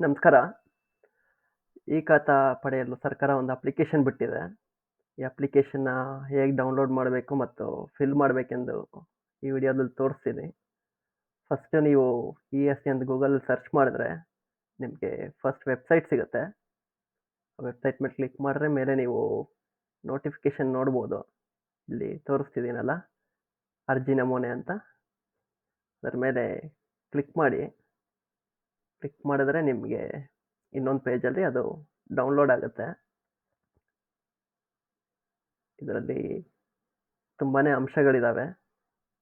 ನಮಸ್ಕಾರ. ಈ ಖಾತಾ ಪಡೆಯಲು ಸರ್ಕಾರ ಒಂದು ಅಪ್ಲಿಕೇಶನ್ ಬಿಟ್ಟಿದೆ. ಈ ಅಪ್ಲಿಕೇಶನ್‌ನ ಹೇಗೆ ಡೌನ್ಲೋಡ್ ಮಾಡಬೇಕು ಮತ್ತು ಫಿಲ್ ಮಾಡಬೇಕೆಂದು ಈ ವಿಡಿಯೋದಲ್ಲಿ ತೋರಿಸ್ತೀನಿ. ಫಸ್ಟ್ ನೀವು ಇ-ಎಸ್-ಸಿ ಅಂತ ಗೂಗಲ್ ಸರ್ಚ್ ಮಾಡಿದ್ರೆ ನಿಮಗೆ ಫಸ್ಟ್ ವೆಬ್ಸೈಟ್ ಸಿಗುತ್ತೆ. ಆ ವೆಬ್ಸೈಟ್ ಮೇಲೆ ಕ್ಲಿಕ್ ಮಾಡಿದ್ರೆ ಮೇಲೆ ನೀವು ನೋಟಿಫಿಕೇಷನ್ ನೋಡ್ಬೋದು. ಇಲ್ಲಿ ತೋರಿಸ್ತಿದ್ದೀನಲ್ಲ, ಅರ್ಜಿ ನಮೂನೆ ಅಂತ. ಅದರ ಮೇಲೆ ಕ್ಲಿಕ್ ಮಾಡಿ. ಕ್ಲಿಕ್ ಮಾಡಿದ್ರೆ ನಿಮಗೆ ಇನ್ನೊಂದು ಪೇಜಲ್ಲಿ ಅದು ಡೌನ್ಲೋಡ್ ಆಗುತ್ತೆ. ಇದರಲ್ಲಿ ತುಂಬಾ ಅಂಶಗಳಿದ್ದಾವೆ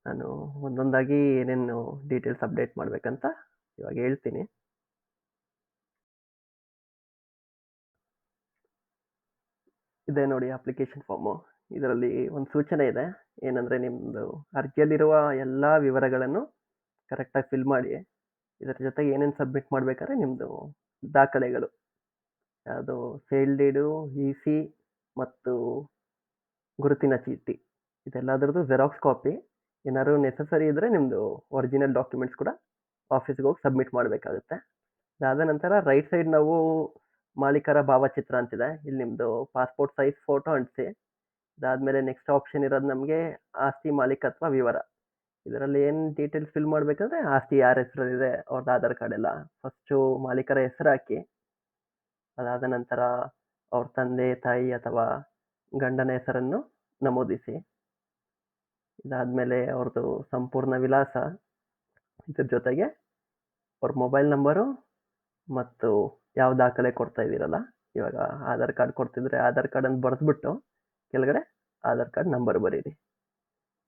ನಾನು ಒಂದೊಂದಾಗಿ ಏನೇನು ಡೀಟೇಲ್ಸ್ ಅಪ್ಡೇಟ್ ಮಾಡಬೇಕಂತ ಇವಾಗ ಹೇಳ್ತೀನಿ. ಇದೆ ನೋಡಿ ಅಪ್ಲಿಕೇಶನ್ ಫಾರ್ಮು. ಇದರಲ್ಲಿ ಒಂದು ಸೂಚನೆ ಇದೆ. ಏನಂದರೆ ನಿಮ್ಮದು ಅರ್ಜಿಯಲ್ಲಿರುವ ಎಲ್ಲ ವಿವರಗಳನ್ನು ಕರೆಕ್ಟಾಗಿ ಫಿಲ್ ಮಾಡಿ. ಇದರ ಜೊತೆಗೆ ಏನೇನು ಸಬ್ಮಿಟ್ ಮಾಡಬೇಕಾದ್ರೆ ನಿಮ್ಮದು ದಾಖಲೆಗಳು. ಯಾವುದು ಸೇಲ್ ಡೀಡು, ಇ-ಸಿ ಮತ್ತು ಗುರುತಿನ ಚೀಟಿ. ಇದೆಲ್ಲದರದ್ದು ಜೆರಾಕ್ಸ್ ಕಾಪಿ. ಏನಾದ್ರು ನೆಸೆಸರಿ ಇದ್ರೆ ನಿಮ್ಮದು ಒರಿಜಿನಲ್ ಡಾಕ್ಯುಮೆಂಟ್ಸ್ ಕೂಡ ಆಫೀಸ್‌ಗೆ ಹೋಗಿ ಸಬ್ಮಿಟ್ ಮಾಡಬೇಕಾಗುತ್ತೆ. ಅದಾದ ನಂತರ ರೈಟ್ ಸೈಡ್ ನಾವು ಮಾಲೀಕರ ಭಾವಚಿತ್ರ ಅಂತಿದೆ. ಇಲ್ಲಿ ನಿಮ್ಮದು ಪಾಸ್‌ಪೋರ್ಟ್ ಸೈಜ್ ಫೋಟೋ ಅಂಟಿಸಿ. ಅದಾದಮೇಲೆ ನೆಕ್ಸ್ಟ್ ಆಪ್ಷನ್ ಇರೋದು ನಮಗೆ ಆಸ್ತಿ ಮಾಲೀಕತ್ವ ವಿವರ. ಇದರಲ್ಲಿ ಏನು ಡೀಟೇಲ್ಸ್ ಫಿಲ್ ಮಾಡಬೇಕಂದ್ರೆ ಆಸ್ತಿ ಯಾರ ಹೆಸರಲ್ಲಿದೆ ಅವ್ರದ್ದು ಆಧಾರ್ ಕಾರ್ಡ್ ಎಲ್ಲ ಫಸ್ಟು ಮಾಲೀಕರ ಹೆಸರು ಹಾಕಿ. ಅದಾದ ನಂತರ ಅವ್ರ ತಂದೆ, ತಾಯಿ ಅಥವಾ ಗಂಡನ ಹೆಸರನ್ನು ನಮೂದಿಸಿ. ಇದಾದ್ಮೇಲೆ ಅವ್ರದ್ದು ಸಂಪೂರ್ಣ ವಿಳಾಸ. ಇದ್ರ ಜೊತೆಗೆ ಅವ್ರ ಮೊಬೈಲ್ ನಂಬರು ಮತ್ತು ಯಾವ ದಾಖಲೆ ಕೊಡ್ತಾ ಇದ್ದೀರಲ್ಲ, ಇವಾಗ ಆಧಾರ್ ಕಾರ್ಡ್ ಕೊಡ್ತಿದ್ರೆ ಆಧಾರ್ ಕಾರ್ಡನ್ನು ಬರೆದ್ಬಿಟ್ಟು ಕೆಳಗಡೆ ಆಧಾರ್ ಕಾರ್ಡ್ ನಂಬರ್ ಬರೀರಿ.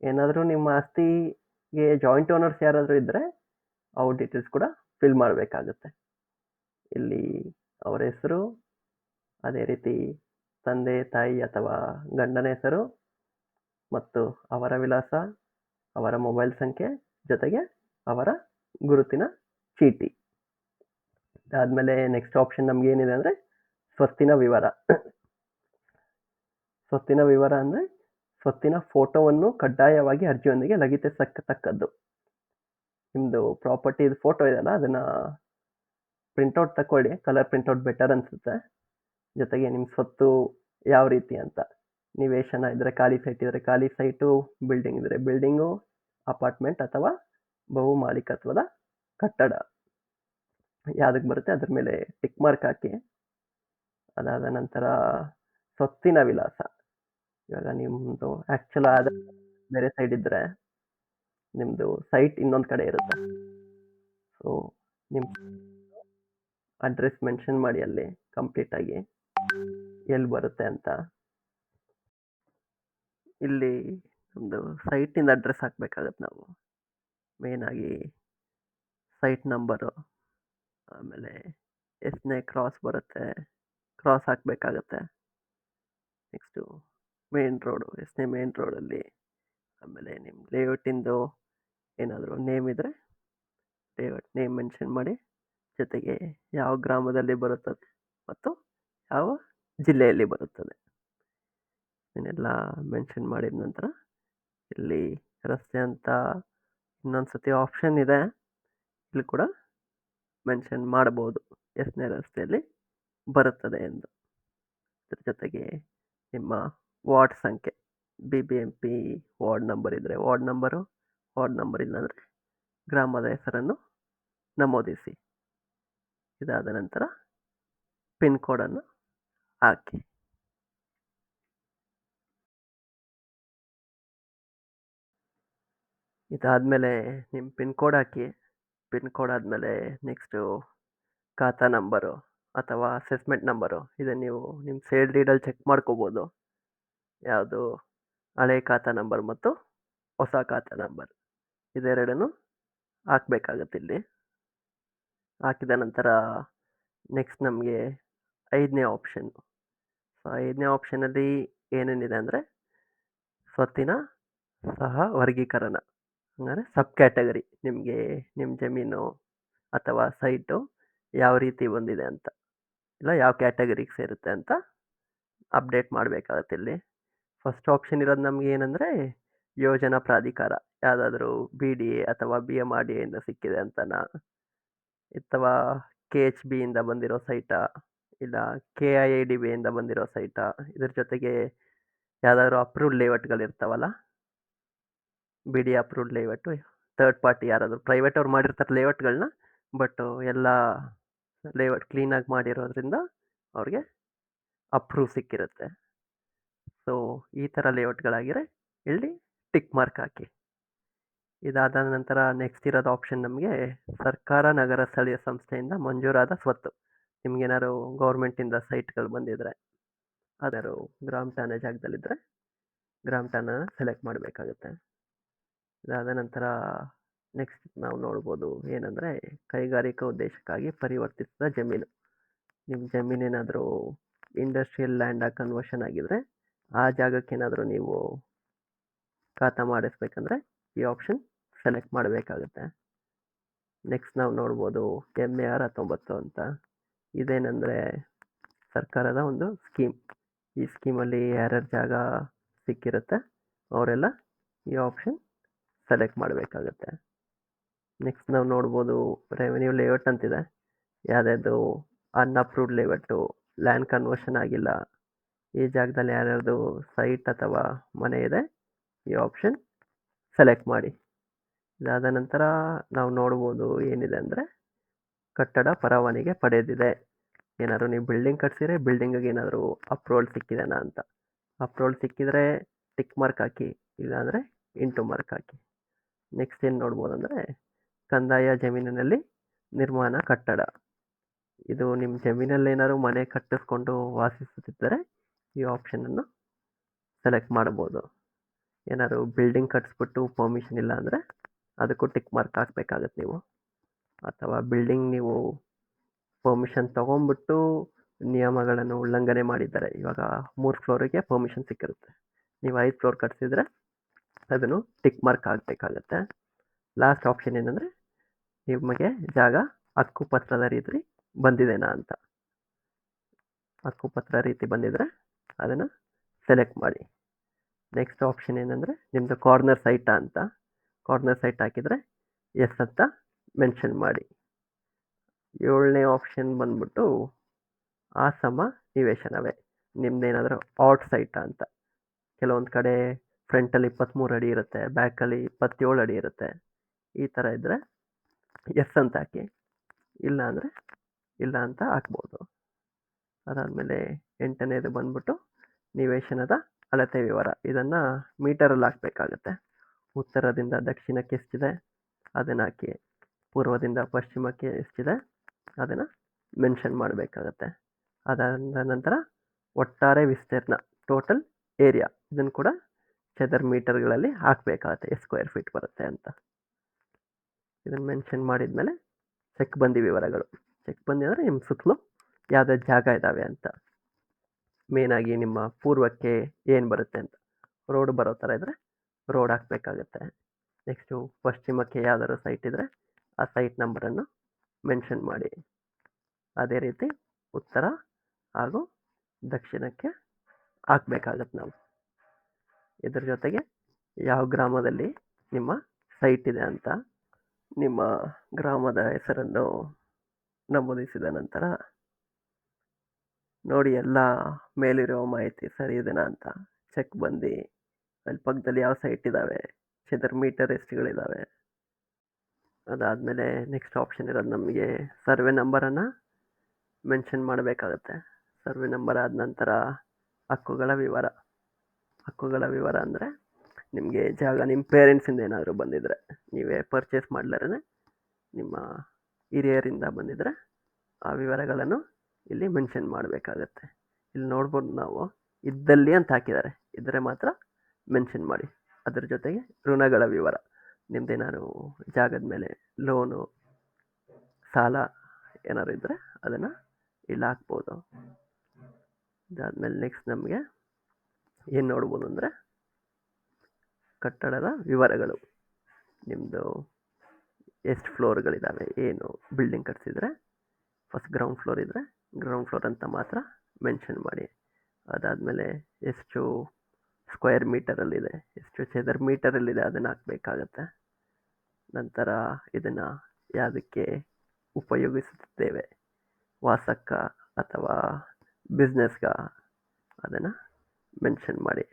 ಏನಾದರೂ ನಿಮ್ಮ ಆಸ್ತಿಗೆ ಜಾಯಿಂಟ್ ಓನರ್ಸ್ ಯಾರಾದರೂ ಇದ್ದರೆ ಅವ್ರ ಡೀಟೇಲ್ಸ್ ಕೂಡ ಫಿಲ್ ಮಾಡಬೇಕಾಗುತ್ತೆ. ಇಲ್ಲಿ ಅವರ ಹೆಸರು, ಅದೇ ರೀತಿ ತಂದೆ, ತಾಯಿ ಅಥವಾ ಗಂಡನ ಹೆಸರು ಮತ್ತು ಅವರ ವಿಳಾಸ, ಅವರ ಮೊಬೈಲ್ ಸಂಖ್ಯೆ, ಜೊತೆಗೆ ಅವರ ಗುರುತಿನ ಚೀಟಿ. ಅದಾದಮೇಲೆ ನೆಕ್ಸ್ಟ್ ಆಪ್ಷನ್ ನಮಗೇನಿದೆ ಅಂದ್ರೆ ಸ್ವತ್ತಿನ ವಿವರ. ಸ್ವತ್ತಿನ ವಿವರ ಅಂದ್ರೆ ಸ್ವತ್ತಿನ ಫೋಟೋವನ್ನು ಕಡ್ಡಾಯವಾಗಿ ಅರ್ಜಿಯೊಂದಿಗೆ ಲಗತ್ತಿಸತಕ್ಕದ್ದು ನಿಮ್ಮದು ಪ್ರಾಪರ್ಟಿದು ಫೋಟೋ ಇದೆಯಲ್ಲ ಅದನ್ನ ಪ್ರಿಂಟೌಟ್ ತಕೊಳ್ಳಿ. ಕಲರ್ ಪ್ರಿಂಟೌಟ್ ಬೆಟರ್ ಅನ್ಸುತ್ತೆ. ಜೊತೆಗೆ ನಿಮ್ಮ ಸ್ವತ್ತು ಯಾವ ರೀತಿ ಅಂತ. ನಿವೇಶನ ಇದ್ರೆ ಖಾಲಿ ಸೈಟ್ ಇದ್ರೆ ಖಾಲಿ ಸೈಟು, ಬಿಲ್ಡಿಂಗ್ ಇದ್ರೆ ಬಿಲ್ಡಿಂಗು, ಅಪಾರ್ಟ್ಮೆಂಟ್ ಅಥವಾ ಬಹು ಮಾಲೀಕತ್ವದ ಕಟ್ಟಡ. ಯಾವುದಕ್ಕೆ ಬರುತ್ತೆ ಅದ್ರ ಮೇಲೆ ಟಿಕ್ ಮಾರ್ಕ್ ಹಾಕಿ. ಅದಾದ ನಂತರ ಸ್ವತ್ತಿನ ವಿಳಾಸ. ಇವಾಗ ನಿಮ್ದು ಆಕ್ಚುಲ್ ಆದ ಬೇರೆ ಸೈಡ್ ಇದ್ರೆ ನಿಮ್ದು ಸೈಟ್ ಇನ್ನೊಂದು ಕಡೆ ಇರುತ್ತೆ. ಸೊ ನಿಮ್ಮ ಅಡ್ರೆಸ್ ಮೆನ್ಷನ್ ಮಾಡಿ ಅಲ್ಲಿ ಕಂಪ್ಲೀಟ್ ಆಗಿ ಎಲ್ಲಿ ಬರುತ್ತೆ ಅಂತ. ಇಲ್ಲಿ ನಮ್ದು ಸೈಟಿಂದ ಅಡ್ರೆಸ್ ಹಾಕ್ಬೇಕಾಗತ್ತೆ ನಾವು. ಮೇನ್ ಆಗಿ ಸೈಟ್ ನಂಬರು, ಆಮೇಲೆ ಎಷ್ಟನೇ ಕ್ರಾಸ್ ಬರುತ್ತೆ, ಕ್ರಾಸ್ ಹಾಕ್ಬೇಕಾಗತ್ತೆ. ನೆಕ್ಸ್ಟು ಮೇನ್ ರೋಡು, ಎಷ್ಟನೇ ಮೇನ್ ರೋಡಲ್ಲಿ, ಆಮೇಲೆ ನಿಮ್ಮ ಲೇಔಟಿಂದು ಏನಾದರೂ ನೇಮ್ ಇದ್ರೆ ಲೇಔಟ್ ನೇಮ್ ಮೆನ್ಷನ್ ಮಾಡಿ. ಜೊತೆಗೆ ಯಾವ ಗ್ರಾಮದಲ್ಲಿ ಬರುತ್ತದೆ ಮತ್ತು ಯಾವ ಜಿಲ್ಲೆಯಲ್ಲಿ ಬರುತ್ತದೆ. ಇದನ್ನೆಲ್ಲ ಮೆನ್ಷನ್ ಮಾಡಿದ ನಂತರ ಇಲ್ಲಿ ರಸ್ತೆ ಅಂತ ಇನ್ನೊಂದು ಸತಿ ಆಪ್ಷನ್ ಇದೆ. ಇಲ್ಲಿ ಕೂಡ ಮೆನ್ಷನ್ ಮಾಡಬಹುದು. ಎಷ್ಟನೇ ರಸ್ತೆಯಲ್ಲಿ ಬರುತ್ತದೆ ಎಂದು. ಅದ್ರ ಜೊತೆಗೆ ನಿಮ್ಮ ವಾರ್ಡ್ ಸಂಖ್ಯೆ, ಬಿ-ಬಿ-ಎಂ-ಪಿ ವಾರ್ಡ್ ನಂಬರ್ ಇದ್ದರೆ ವಾರ್ಡ್ ನಂಬರು, ವಾರ್ಡ್ ನಂಬರ್ ಇಲ್ಲಾಂದರೆ ಗ್ರಾಮದ ಹೆಸರನ್ನು ನಮೂದಿಸಿ. ಇದಾದ ನಂತರ ಪಿನ್ ಕೋಡನ್ನು ಹಾಕಿ. ಇದಾದಮೇಲೆ ನಿಮ್ಮ ಪಿನ್ ಕೋಡ್ ಹಾಕಿ. ಪಿನ್ ಕೋಡ್ ಆದಮೇಲೆ ನೆಕ್ಸ್ಟು ಖಾತಾ ನಂಬರು ಅಥವಾ ಅಸೆಸ್ಮೆಂಟ್ ನಂಬರು. ಇದನ್ನು ನೀವು ನಿಮ್ಮ ಸೇಲ್ ಡೀಡಲ್ಲಿ ಚೆಕ್ ಮಾಡ್ಕೋಬೋದು. ಯಾವುದು ಹಳೆ ಖಾತಾ ನಂಬರ್ ಮತ್ತು ಹೊಸ ಖಾತಾ ನಂಬರ್. ಇದೆರಡನ್ನು ಹಾಕ್ಬೇಕಾಗತ್ತೆ ಇಲ್ಲಿ. ಹಾಕಿದ ನಂತರ ನೆಕ್ಸ್ಟ್ ನಮಗೆ ಐದನೇ ಆಪ್ಷನ್. ಸೊ ಐದನೇ ಆಪ್ಷನಲ್ಲಿ ಏನೇನಿದೆ ಅಂದರೆ ಸ್ವತ್ತಿನ ಸಹ ವರ್ಗೀಕರಣ. ಅಂದರೆ ಸಬ್ ಕ್ಯಾಟಗರಿ. ನಿಮಗೆ ನಿಮ್ಮ ಜಮೀನು ಅಥವಾ ಸೈಟು ಯಾವ ರೀತಿ ಬಂದಿದೆ ಅಂತ. ಇಲ್ಲ ಯಾವ ಕ್ಯಾಟಗರಿಗೆ ಸೇರುತ್ತೆ ಅಂತ ಅಪ್ಡೇಟ್ ಮಾಡಬೇಕಾಗತ್ತೆ ಇಲ್ಲಿ. ಫಸ್ಟ್ ಆಪ್ಷನ್ ಇರೋದು ನಮ್ಗೆ ಏನಂದ್ರೆ, ಯೋಜನಾ ಪ್ರಾಧಿಕಾರ. ಯಾವುದಾದ್ರೂ ಬಿ-ಡಿ-ಎ ಅಥವಾ ಬಿ ಎಂ ಆರ್ ಡಿ ಎಯಿಂದ ಇಂದ ಸಿಕ್ಕಿದೆ ಅಂತನಾ. ಅಥವಾ ಕೆ ಎಚ್ ಬಿಯಿಂದ ಬಂದಿರೋ ಸೈಟಾ, ಇಲ್ಲ ಕೆ ಐ ಐ ಡಿ ಬಿಯಿಂದ ಬಂದಿರೋ ಸೈಟಾ, ಇದ್ರ ಜೊತೆಗೆ ಯಾವ್ದಾದ್ರು ಅಪ್ರೂವ್ಡ್ ಲೇಔಟ್ಗಳು ಇರ್ತಾವಲ್ಲ? B D approved layout third party ಯಾರಾದರೂ ಪ್ರೈವೇಟ್ ಅವ್ರು ಮಾಡಿರ್ತಾರೆ ಲೇಔಟ್ಗಳನ್ನ ಬಟ್ ಎಲ್ಲ ಲೇಔಟ್ ಕ್ಲೀನಾಗಿ ಮಾಡಿರೋದ್ರಿಂದ ಅವ್ರಿಗೆ ಅಪ್ರೂವ್ ಸಿಕ್ಕಿರುತ್ತೆ. ಸೊ, ಈ ಥರ ಲೇಔಟ್ಗಳಾಗಿರೆ ಇಲ್ಲಿ ಟಿಕ್ ಮಾರ್ಕ್ ಹಾಕಿ. ಇದಾದ ನಂತರ ನೆಕ್ಸ್ಟ್ ಇರೋದು ಆಪ್ಷನ್ ನಮಗೆ ಸರ್ಕಾರ ನಗರ ಸ್ಥಳೀಯ ಸಂಸ್ಥೆಯಿಂದ ಮಂಜೂರಾದ ಸ್ವತ್ತು. ನಿಮಗೇನಾದ್ರು ಗೌರ್ಮೆಂಟಿಂದ ಸೈಟ್ಗಳು ಬಂದಿದ್ರೆ ಅದಾರು ಗ್ರಾಮ ಠಾಣೆ ಜಾಗದಲ್ಲಿದ್ದರೆ ಗ್ರಾಮ ಠಾಣೆನ ಸೆಲೆಕ್ಟ್ ಮಾಡಬೇಕಾಗುತ್ತೆ. ಇದಾದ ನಂತರ ನೆಕ್ಸ್ಟ್ ನಾವು ನೋಡ್ಬೋದು ಏನಂದರೆ ಕೈಗಾರಿಕಾ ಉದ್ದೇಶಕ್ಕಾಗಿ ಪರಿವರ್ತಿಸಿದ ಜಮೀನು. ನಿಮ್ಮ ಜಮೀನೇನಾದರೂ ಇಂಡಸ್ಟ್ರಿಯಲ್ ಲ್ಯಾಂಡಾಗಿ ಕನ್ವರ್ಷನ್ ಆಗಿದ್ರೆ ಆ ಜಾಗಕ್ಕೆ ಏನಾದರೂ ನೀವು ಖಾತಾ ಮಾಡಿಸ್ಬೇಕಂದ್ರೆ ಈ ಆಪ್ಷನ್ ಸೆಲೆಕ್ಟ್ ಮಾಡಬೇಕಾಗುತ್ತೆ. ನೆಕ್ಸ್ಟ್ ನಾವು ನೋಡ್ಬೋದು ಎಂ ಎ ಆರ್ ಹತ್ತೊಂಬತ್ತು ಅಂತ. ಇದೇನೆಂದರೆ ಸರ್ಕಾರದ ಒಂದು ಸ್ಕೀಮ್ ಈ ಸ್ಕೀಮಲ್ಲಿ ಯಾರ್ಯಾರ ಜಾಗ ಸಿಕ್ಕಿರುತ್ತೆ, ಅವರೆಲ್ಲ ಈ ಆಪ್ಷನ್ ಸೆಲೆಕ್ಟ್ ಮಾಡಬೇಕಾಗುತ್ತೆ. ನೆಕ್ಸ್ಟ್ ನಾವು ನೋಡ್ಬೋದು ರೆವೆನ್ಯೂ ಲೇಔಟ್ ಅಂತಿದೆ. ಯಾವುದ್ಯಾವುದು ಅನ್ಅಪ್ರೂವ್ಡ್ ಲೇಔಟು ಲ್ಯಾಂಡ್ ಕನ್ವರ್ಷನ್ ಆಗಿಲ್ಲ ಈ ಜಾಗದಲ್ಲಿ ಯಾರ್ಯಾರ್ದು ಸೈಟ್ ಅಥವಾ ಮನೆ ಇದೆ, ಈ ಆಪ್ಷನ್ ಸೆಲೆಕ್ಟ್ ಮಾಡಿ. ಇದಾದ ನಂತರ ನಾವು ನೋಡ್ಬೋದು ಏನಿದೆ ಅಂದರೆ ಕಟ್ಟಡ ಪರವಾನಿಗೆ ಪಡೆದಿದೆ. ಏನಾದರೂ ನೀವು ಬಿಲ್ಡಿಂಗ್ ಕಟ್ಸಿದ್ರೆ ಬಿಲ್ಡಿಂಗಿಗೆ ಏನಾದರೂ ಅಪ್ರೂವಲ್ ಸಿಕ್ಕಿದೆನಾ ಅಂತ. ಅಪ್ರೂವಲ್ ಸಿಕ್ಕಿದರೆ ಟಿಕ್ ಮಾರ್ಕ್ ಹಾಕಿ, ಇಲ್ಲಾಂದರೆ ಇಂಟು ಮಾರ್ಕ್ ಹಾಕಿ. ನೆಕ್ಸ್ಟ್ ಏನು ನೋಡ್ಬೋದು ಅಂದರೆ ಕಂದಾಯ ಜಮೀನಿನಲ್ಲಿ ನಿರ್ಮಾಣ ಕಟ್ಟಡ. ಇದು ನಿಮ್ಮ ಜಮೀನಲ್ಲಿ ಏನಾದರೂ ಮನೆ ಕಟ್ಟಿಸ್ಕೊಂಡು ವಾಸಿಸುತ್ತಿದ್ದರೆ ಈ ಆಪ್ಷನನ್ನು ಸೆಲೆಕ್ಟ್ ಮಾಡ್ಬೋದು. ಏನಾದ್ರು ಬಿಲ್ಡಿಂಗ್ ಕಟ್ಸ್ಬಿಟ್ಟು ಪರ್ಮಿಷನ್ ಇಲ್ಲ ಅಂದರೆ ಅದಕ್ಕೂ ಟಿಕ್ ಮಾರ್ಕ್ ಹಾಕ್ಬೇಕಾಗತ್ತೆ ನೀವು. ಅಥವಾ ಬಿಲ್ಡಿಂಗ್ ನೀವು ಪರ್ಮಿಷನ್ ತೊಗೊಂಬಿಟ್ಟು ನಿಯಮಗಳನ್ನು ಉಲ್ಲಂಘನೆ ಮಾಡಿದ್ದಾರೆ. ಇವಾಗ ಮೂರು ಫ್ಲೋರಿಗೆ ಪರ್ಮಿಷನ್ ಸಿಕ್ಕಿರುತ್ತೆ. ನೀವು ಐದು ಫ್ಲೋರ್ ಕಟ್ಸಿದ್ರೆ ಅದನ್ನು ಟಿಕ್ ಮಾರ್ಕ್ ಆಗಬೇಕಾಗತ್ತೆ ಲಾಸ್ಟ್ ಆಪ್ಷನ್ ಏನಂದರೆ ನಿಮಗೆ ಜಾಗ ಹಕ್ಕುಪತ್ರದ ರೀತಿ ಬಂದಿದೆನಾ ಅಂತ. ಹಕ್ಕುಪತ್ರ ರೀತಿ ಬಂದಿದ್ರೆ ಅದನ್ನು ಸೆಲೆಕ್ಟ್ ಮಾಡಿ. ನೆಕ್ಸ್ಟ್ ಆಪ್ಷನ್ ಏನಂದರೆ ನಿಮ್ಮದು ಕಾರ್ನರ್ ಸೈಟ ಅಂತ. ಕಾರ್ನರ್ ಸೈಟ್ ಹಾಕಿದರೆ ಎಸ್ ಅಂತ ಮೆನ್ಷನ್ ಮಾಡಿ. ಏಳನೇ ಆಪ್ಷನ್ ಬಂದ್ಬಿಟ್ಟು ಆಸಮ ನಿವೇಶನವೇ. ನಿಮ್ಮದೇನಾದರೂ ಔಟ್ ಸೈಟ ಅಂತ. ಕೆಲವೊಂದು ಕಡೆ ಫ್ರಂಟಲ್ಲಿ ಇಪ್ಪತ್ತ್ಮೂರು ಅಡಿ ಇರುತ್ತೆ ಬ್ಯಾಕಲ್ಲಿ ಇಪ್ಪತ್ತೇಳು ಅಡಿ ಇರುತ್ತೆ. ಈ ಥರ ಇದ್ದರೆ ಎಸ್ ಅಂತ ಹಾಕಿ. ಇಲ್ಲ ಅಂದರೆ ಇಲ್ಲ ಅಂತ ಹಾಕ್ಬೋದು. ಅದಾದಮೇಲೆ ಎಂಟನೇದು ಬಂದ್ಬಿಟ್ಟು ನಿವೇಶನದ ಅಳತೆ ವಿವರ. ಇದನ್ನು ಮೀಟರಲ್ಲಿ ಹಾಕಬೇಕಾಗತ್ತೆ. ಉತ್ತರದಿಂದ ದಕ್ಷಿಣಕ್ಕೆ ಎಷ್ಟಿದೆ ಅದನ್ನು ಹಾಕಿ ಪೂರ್ವದಿಂದ ಪಶ್ಚಿಮಕ್ಕೆ ಎಷ್ಟಿದೆ ಅದನ್ನು ಮೆನ್ಷನ್ ಮಾಡಬೇಕಾಗತ್ತೆ. ಅದಾದ ನಂತರ ಒಟ್ಟಾರೆ ವಿಸ್ತೀರ್ಣ, ಟೋಟಲ್ ಏರಿಯಾ ಇದನ್ನು ಕೂಡ ಚದರ್ ಮೀಟರ್ಗಳಲ್ಲಿ ಹಾಕಬೇಕಾಗತ್ತೆ. ಸ್ಕ್ವೇರ್ ಫೀಟ್ ಬರುತ್ತೆ ಅಂತ. ಇದನ್ನು ಮೆನ್ಷನ್ ಮಾಡಿದ್ಮೇಲೆ ಚೆಕ್ ಬಂದಿ ವಿವರಗಳು. ಚೆಕ್ ಬಂದಿ ಅಂದರೆ ನಿಮ್ಮ ಸುತ್ತಲೂ ಯಾವುದೇ ಜಾಗ ಇದ್ದಾವೆ ಅಂತ. ಮೇನಾಗಿ ನಿಮ್ಮ ಪೂರ್ವಕ್ಕೆ ಏನು ಬರುತ್ತೆ ಅಂತ? ರೋಡ್ ಬರೋ ಥರ ಇದ್ದರೆ ರೋಡ್ ಹಾಕಬೇಕಾಗತ್ತೆ. ನೆಕ್ಸ್ಟು ಪಶ್ಚಿಮಕ್ಕೆ ಯಾವ್ದಾದ್ರು ಸೈಟ್ ಇದ್ದರೆ ಆ ಸೈಟ್ ನಂಬರನ್ನು ಮೆನ್ಷನ್ ಮಾಡಿ. ಅದೇ ರೀತಿ ಉತ್ತರ ಹಾಗೂ ದಕ್ಷಿಣಕ್ಕೆ ಹಾಕ್ಬೇಕಾಗತ್ತೆ ನಾವು. ಇದ್ರ ಜೊತೆಗೆ ಯಾವ ಗ್ರಾಮದಲ್ಲಿ ನಿಮ್ಮ ಸೈಟ್ ಇದೆ ಅಂತ ನಿಮ್ಮ ಗ್ರಾಮದ ಹೆಸರನ್ನು ನಮೂದಿಸಿದ ನಂತರ ನೋಡಿ ಎಲ್ಲ ಮೇಲಿರೋ ಮಾಹಿತಿ ಸರಿ ಇದೆನಾ ಅಂತ ಚೆಕ್ ಬಂದು ಅಲ್ಲಿ ಪಕ್ಕದಲ್ಲಿ ಯಾವ ಸೈಟ್ ಇದ್ದಾವೆ ಚದರ್ ಮೀಟರ್ ಎಷ್ಟುಗಳಿದ್ದಾವೆ ಅದಾದಮೇಲೆ ನೆಕ್ಸ್ಟ್ ಆಪ್ಷನ್ ಇರೋದು ನಮಗೆ ಸರ್ವೆ ನಂಬರನ್ನು ಮೆನ್ಷನ್ ಮಾಡಬೇಕಾಗತ್ತೆ. ಸರ್ವೆ ನಂಬರ್ ಆದ ನಂತರ ಹಕ್ಕುಗಳ ವಿವರ. ಹಕ್ಕುಗಳ ವಿವರ ಅಂದರೆ ನಿಮಗೆ ಜಾಗ ನಿಮ್ಮ ಪೇರೆಂಟ್ಸಿಂದ ಏನಾದರೂ ಬಂದಿದ್ದರೆ ನೀವೇ ಪರ್ಚೇಸ್ ಮಾಡ್ಲಾರೇ ನಿಮ್ಮ ಹಿರಿಯರಿಂದ ಬಂದಿದ್ದರೆ ಆ ವಿವರಗಳನ್ನು ಇಲ್ಲಿ ಮೆನ್ಷನ್ ಮಾಡಬೇಕಾಗತ್ತೆ. ಇಲ್ಲಿ ನೋಡ್ಬೋದು ನಾವು ಇದ್ದಲ್ಲಿ ಅಂತ ಹಾಕಿದ್ದಾರೆ. ಇದ್ದರೆ ಮಾತ್ರ ಮೆನ್ಷನ್ ಮಾಡಿ. ಅದರ ಜೊತೆಗೆ ಋಣಗಳ ವಿವರ. ನಿಮ್ದೇನಾದ್ರು ಜಾಗದ ಮೇಲೆ ಲೋನು ಸಾಲ ಏನಾದ್ರು ಇದ್ದರೆ ಅದನ್ನು ಇಲ್ಲಿ ಹಾಕ್ಬೋದು. ಇದಾದಮೇಲೆ ನೆಕ್ಸ್ಟ್ ನಮಗೆ ಏನು ನೋಡ್ಬೋದು ಅಂದರೆ ಕಟ್ಟಡದ ವಿವರಗಳು. ನಿಮ್ಮದು ಎಷ್ಟು ಫ್ಲೋರ್ಗಳಿದ್ದಾವೆ ಏನು ಬಿಲ್ಡಿಂಗ್ ಕಟ್ಸಿದ್ರೆ ಫಸ್ಟ್ ಗ್ರೌಂಡ್ ಫ್ಲೋರ್ ಇದ್ದರೆ ಗ್ರೌಂಡ್ ಫ್ಲೋರ್ ಅಂತ ಮಾತ್ರ ಮೆನ್ಷನ್ ಮಾಡಿ. ಅದಾದಮೇಲೆ ಎಷ್ಟು ಸ್ಕ್ವೇರ್ ಮೀಟರಲ್ಲಿದೆ ಎಷ್ಟು ಚದರ್ ಮೀಟರಲ್ಲಿದೆ ಅದನ್ನು ಹಾಕಬೇಕಾಗತ್ತೆ. ನಂತರ ಇದನ್ನು ಯಾವುದಕ್ಕೆ ಉಪಯೋಗಿಸುತ್ತೇವೆ, ವಾಸಕ್ಕ ಅಥವಾ ಬಿಸ್ನೆಸ್ಗ ಅದನ್ನು ಮೆನ್ಷನ್ ಮಾಡಿ.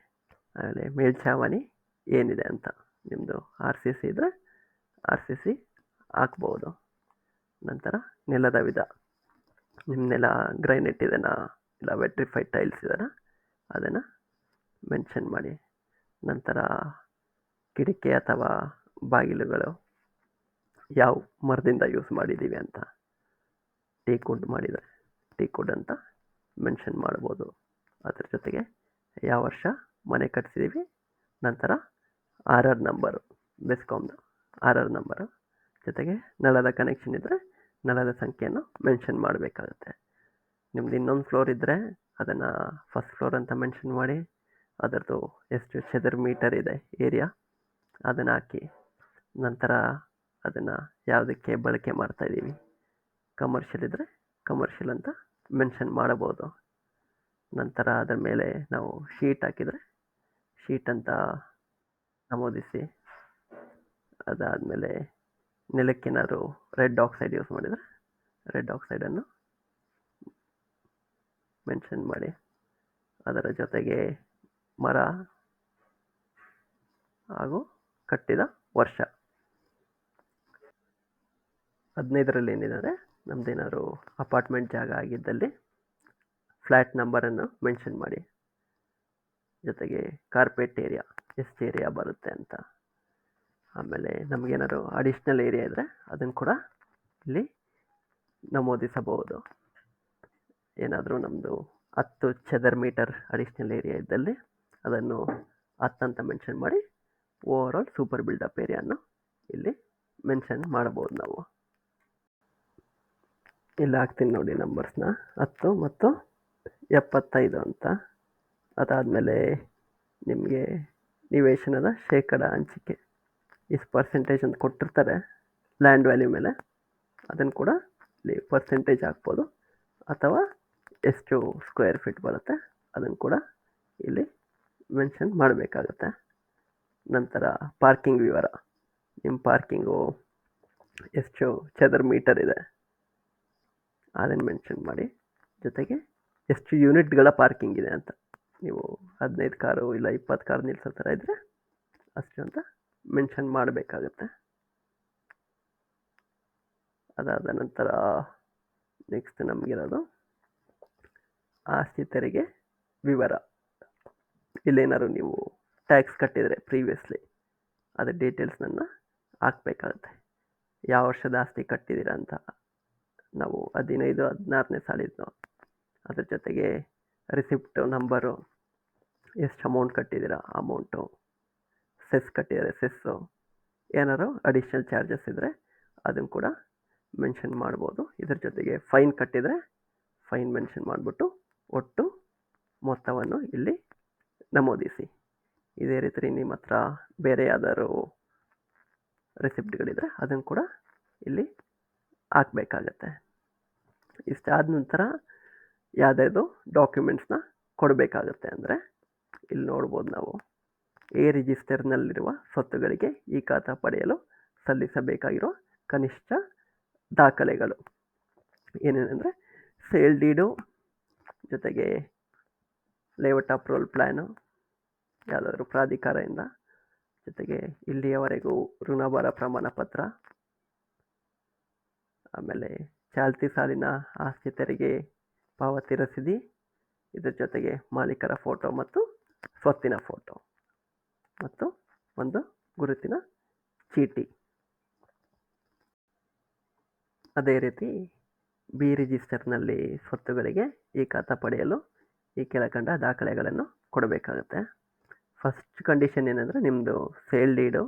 ಆಮೇಲೆ ಮೇಲ್ಛಾವಣಿ ಏನಿದೆ ಅಂತ ನಿಮ್ಮದು ಆರ್ ಸಿ ಸಿ ಇದ್ದರೆ ಆರ್ ಸಿ ಸಿ ಹಾಕ್ಬೋದು. ನಂತರ ನೆಲದ ವಿಧ. ನಿಮ್ಮ ನೆಲ ಗ್ರೈನೆಟ್ ಇದೆನಾ ಇಲ್ಲ ವೆಟ್ರಿಫೈಡ್ ಟೈಲ್ಸ್ ಇದೆಯಾ ಅದನ್ನು ಮೆನ್ಷನ್ ಮಾಡಿ. ನಂತರ ಕಿಟಕಿ ಅಥವಾ ಬಾಗಿಲುಗಳು ಯಾವ ಮರದಿಂದ ಯೂಸ್ ಮಾಡಿದ್ದೀವಿ ಅಂತ ಟೀ ಕುಡ್ ಮಾಡಿದರೆ ಟೀ ಕುಡ್ ಅಂತ ಮೆನ್ಷನ್ ಮಾಡ್ಬೋದು. ಅದ್ರ ಜೊತೆಗೆ ಯಾವ ವರ್ಷ ಮನೆ ಕಟ್ಸಿದ್ದೀವಿ ನಂತರ ಆರ್ ಆರ್ ನಂಬರು ಬೆಸ್ಕಾಮ್ದು ಆರ್ ಆರ್ ನಂಬರು ಜೊತೆಗೆ ನಳದ ಕನೆಕ್ಷನ್ ಇದ್ದರೆ ನಳದ ಸಂಖ್ಯೆಯನ್ನು ಮೆನ್ಷನ್ ಮಾಡಬೇಕಾಗುತ್ತೆ. ನಿಮ್ದು ಇನ್ನೊಂದು ಫ್ಲೋರ್ ಇದ್ದರೆ ಅದನ್ನು ಫಸ್ಟ್ ಫ್ಲೋರ್ ಅಂತ ಮೆನ್ಷನ್ ಮಾಡಿ, ಅದರದ್ದು ಎಷ್ಟು ಚದರ್ ಮೀಟರ್ ಇದೆ ಏರಿಯಾ ಅದನ್ನು ಹಾಕಿ, ನಂತರ ಅದನ್ನು ಯಾವುದಕ್ಕೆ ಬಳಕೆ ಮಾಡ್ತಾ ಇದ್ದೀವಿ ಕಮರ್ಷಿಯಲ್ ಇದ್ದರೆ ಕಮರ್ಷಿಯಲ್ ಅಂತ ಮೆನ್ಷನ್ ಮಾಡಬಹುದು ನಂತರ ಅದರ ಮೇಲೆ ನಾವು ಶೀಟ್ ಹಾಕಿದರೆ ಶೀಟ್ ಅಂತ ನಮೂದಿಸಿ, ಅದಾದಮೇಲೆ ನೆಲಕ್ಕೇನಾದ್ರು ರೆಡ್ ಆಕ್ಸೈಡ್ ಯೂಸ್ ಮಾಡಿದರೆ ರೆಡ್ ಆಕ್ಸೈಡನ್ನು ಮೆನ್ಷನ್ ಮಾಡಿ. ಅದರ ಜೊತೆಗೆ ಮರ ಹಾಗೂ ಕಟ್ಟಿದ ವರ್ಷ. ಹದಿನೈದರಲ್ಲಿ ಏನಿದೆ ಅಂದರೆ ನಮ್ಮದೇನಾದ್ರು ಅಪಾರ್ಟ್ಮೆಂಟ್ ಜಾಗ ಆಗಿದ್ದಲ್ಲಿ ಫ್ಲ್ಯಾಟ್ ನಂಬರನ್ನು ಮೆನ್ಷನ್ ಮಾಡಿ. ಜೊತೆಗೆ ಕಾರ್ಪೆಟ್ ಏರಿಯಾ, ಎಷ್ಟು ಏರಿಯಾ ಬರುತ್ತೆ ಅಂತ. ಆಮೇಲೆ ನಮಗೇನಾದ್ರು ಅಡಿಷ್ನಲ್ ಏರಿಯಾ ಇದ್ದರೆ ಅದನ್ನು ಕೂಡ ಇಲ್ಲಿ ನಮೂದಿಸಬಹುದು. ಏನಾದರೂ ನಮ್ಮದು ಹತ್ತು ಚದರ್ ಮೀಟರ್ ಅಡಿಷ್ನಲ್ ಏರಿಯಾ ಇದ್ದಲ್ಲಿ ಅದನ್ನು ಹತ್ತಂತ ಮೆನ್ಷನ್ ಮಾಡಿ ಓವರ್ ಆಲ್ ಸೂಪರ್ ಬಿಲ್ಡಪ್ ಏರಿಯಾನು ಇಲ್ಲಿ ಮೆನ್ಷನ್ ಮಾಡ್ಬೋದು ನಾವು. ಇಲ್ಲಿ ಹಾಕ್ತೀನಿ ನೋಡಿ ನಂಬರ್ಸ್ನ ಹತ್ತು ಮತ್ತು ಎಪ್ಪತ್ತೈದು ಅಂತ. ಅದಾದಮೇಲೆ ನಿಮಗೆ ನಿವೇಶನದ ಶೇಕಡ ಹಂಚಿಕೆ. ಇಷ್ಟು ಪರ್ಸೆಂಟೇಜ್ ಅಂತ ಕೊಟ್ಟಿರ್ತಾರೆ ಲ್ಯಾಂಡ್ ವ್ಯಾಲ್ಯೂ ಮೇಲೆ, ಅದನ್ನು ಕೂಡ ಇಲ್ಲಿ ಪರ್ಸೆಂಟೇಜ್ ಹಾಕ್ಬೋದು. ಅಥವಾ ಎಷ್ಟು ಸ್ಕ್ವೇರ್ ಫೀಟ್ ಬರುತ್ತೆ, ಅದನ್ನು ಕೂಡ ಇಲ್ಲಿ ಮೆನ್ಷನ್ ಮಾಡಬೇಕಾಗತ್ತೆ. ನಂತರ ಪಾರ್ಕಿಂಗ್ ವಿವರ. ನಿಮ್ಮ ಪಾರ್ಕಿಂಗು ಎಷ್ಟು ಚದರ್ ಮೀಟರ್ ಇದೆ, ಅದನ್ನು ಮೆನ್ಷನ್ ಮಾಡಿ. ಜೊತೆಗೆ ಎಷ್ಟು ಯೂನಿಟ್ಗಳ ಪಾರ್ಕಿಂಗ್ ಇದೆ ಅಂತ. ನೀವು ಹದಿನೈದು ಕಾರು ಇಲ್ಲ ಇಪ್ಪತ್ತು ಕಾರು ನಿಲ್ಲಿಸೋ ಥರ ಇದ್ದರೆ ಅಷ್ಟು ಅಂತ ಮೆನ್ಷನ್ ಮಾಡಬೇಕಾಗತ್ತೆ. ಅದಾದ ನಂತರ ನೆಕ್ಸ್ಟ್ ನಮಗಿರೋದು ಆಸ್ತಿ ತೆರಿಗೆ ವಿವರ. ಇಲ್ಲೇನಾದ್ರು ನೀವು ಟ್ಯಾಕ್ಸ್ ಕಟ್ಟಿದರೆ ಪ್ರೀವಿಯಸ್ಲಿ ಅದ್ರ ಡೀಟೇಲ್ಸ್ನನ್ನು ಹಾಕ್ಬೇಕಾಗತ್ತೆ. ಯಾವ ವರ್ಷದ ಆಸ್ತಿ ಕಟ್ಟಿದ್ದೀರ ಅಂತ ನಾವು ಹದಿನೈದು, ಹದಿನಾರನೇ ಸಾಲಿದ್ದು ಅದ್ರ ಜೊತೆಗೆ ರಿಸಿಪ್ಟು ನಂಬರು ಎಷ್ಟು ಅಮೌಂಟ್ ಕಟ್ಟಿದ್ದೀರಾ ಅಮೌಂಟು ಸೆಸ್ ಕಟ್ಟಿದರೆ ಸೆಸ್ಸು. ಏನಾದ್ರು ಅಡಿಷ್ನಲ್ ಚಾರ್ಜಸ್ ಇದ್ದರೆ ಅದನ್ನು ಕೂಡ ಮೆನ್ಷನ್ ಮಾಡ್ಬೋದು. ಇದ್ರ ಜೊತೆಗೆ ಫೈನ್ ಕಟ್ಟಿದರೆ ಫೈನ್ ಮೆನ್ಷನ್ ಮಾಡಿಬಿಟ್ಟು ಒಟ್ಟು ಮೊತ್ತವನ್ನು ಇಲ್ಲಿ ನಮೂದಿಸಿ. ಇದೇ ರೀತಿ ನಿಮ್ಮ ಹತ್ರ ಬೇರೆ ಯಾವ್ದಾದ್ರು ರೆಸಿಪ್ಟ್ಗಳಿದ್ರೆ ಅದನ್ನು ಕೂಡ ಇಲ್ಲಿ ಹಾಕಬೇಕಾಗತ್ತೆ. ಇಷ್ಟಾದ ನಂತರ ಯಾವುದ್ಯಾವುದು ಡಾಕ್ಯುಮೆಂಟ್ಸ್ನ ಕೊಡಬೇಕಾಗತ್ತೆ ಅಂದರೆ ಇಲ್ಲಿ ನೋಡ್ಬೋದು ನಾವು. ಎ ರಿಜಿಸ್ಟರ್ನಲ್ಲಿರುವ ಸ್ವತ್ತುಗಳಿಗೆ ಈ ಖಾತಾ ಪಡೆಯಲು ಸಲ್ಲಿಸಬೇಕಾಗಿರುವ ಕನಿಷ್ಠ ದಾಖಲೆಗಳು. ಏನೇನೆಂದರೆ ಸೇಲ್ ಡೀಡು, ಜೊತೆಗೆ ಲೇಔಟ್ ಅಪ್ರೂವಲ್ ಪ್ಲ್ಯಾನು ಯಾವುದಾದ್ರೂ ಪ್ರಾಧಿಕಾರದಿಂದ, ಜೊತೆಗೆ ಇಲ್ಲಿಯವರೆಗೂ ಋಣಭಾರ ಪ್ರಮಾಣ ಪತ್ರ ಆಮೇಲೆ ಚಾಲ್ತಿ ಸಾಲಿನ ಆಸ್ತಿ ತೆರಿಗೆ ಪಾವತಿ ರಸೀದಿ, ಇದರ ಜೊತೆಗೆ ಮಾಲೀಕರ ಫೋಟೋ ಮತ್ತು ಸ್ವತ್ತಿನ ಫೋಟೋ. ಮತ್ತು ಒಂದು ಗುರುತಿನ ಚೀಟಿ. ಅದೇ ರೀತಿ ಬಿ ರಿಜಿಸ್ಟರ್ನಲ್ಲಿ ಸ್ವತ್ತುಗಳಿಗೆ ಈ ಖಾತಾ ಪಡೆಯಲು ಈ ಕೆಳಕಂಡ ದಾಖಲೆಗಳನ್ನು ಕೊಡಬೇಕಾಗುತ್ತೆ. ಫಸ್ಟ್ ಕಂಡೀಷನ್ ಏನಂದರೆ ನಿಮ್ಮದು ಸೇಲ್ ಡೀಡು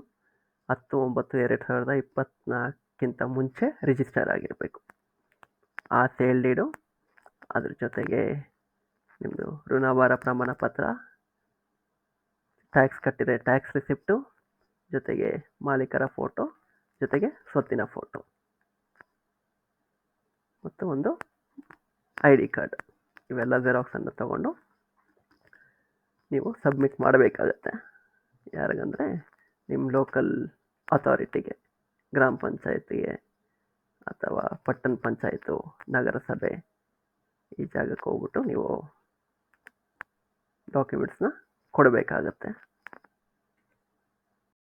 ಹತ್ತು ಒಂಬತ್ತು ಎರಡು ಸಾವಿರದ ಇಪ್ಪತ್ತ್ನಾಲ್ಕಿಂತ ಮುಂಚೆ ರಿಜಿಸ್ಟರ್ ಆಗಿರಬೇಕು. ಆ ಸೇಲ್ ಡೀಡು ಅದ್ರ ಜೊತೆಗೆ ನಿಮ್ಮದು ಋಣಭಾರ ಪ್ರಮಾಣ ಪತ್ರ ಟ್ಯಾಕ್ಸ್ ಕಟ್ಟಿದೆ ಟ್ಯಾಕ್ಸ್ ರಿಸಿಪ್ಟು ಜೊತೆಗೆ ಮಾಲೀಕರ ಫೋಟೋ ಜೊತೆಗೆ ಸ್ವತ್ತಿನ ಫೋಟೋ ಮತ್ತು ಒಂದು ಐ ಡಿ ಕಾರ್ಡ್ ಇವೆಲ್ಲ ಜೆರಾಕ್ಸನ್ನು ತಗೊಂಡು ನೀವು ಸಬ್ಮಿಟ್ ಮಾಡಬೇಕಾಗತ್ತೆ. ಯಾರಿಗಂದರೆ ನಿಮ್ಮ ಲೋಕಲ್ ಅಥಾರಿಟಿಗೆ ಗ್ರಾಮ ಪಂಚಾಯತಿಗೆ ಅಥವಾ ಪಟ್ಟಣ ಪಂಚಾಯತು, ನಗರಸಭೆ ಈ ಜಾಗಕ್ಕೆ ಹೋಗ್ಬಿಟ್ಟು ನೀವು ಡಾಕ್ಯುಮೆಂಟ್ಸ್ನ ಕೊಡಬೇಕಾಗತ್ತೆ.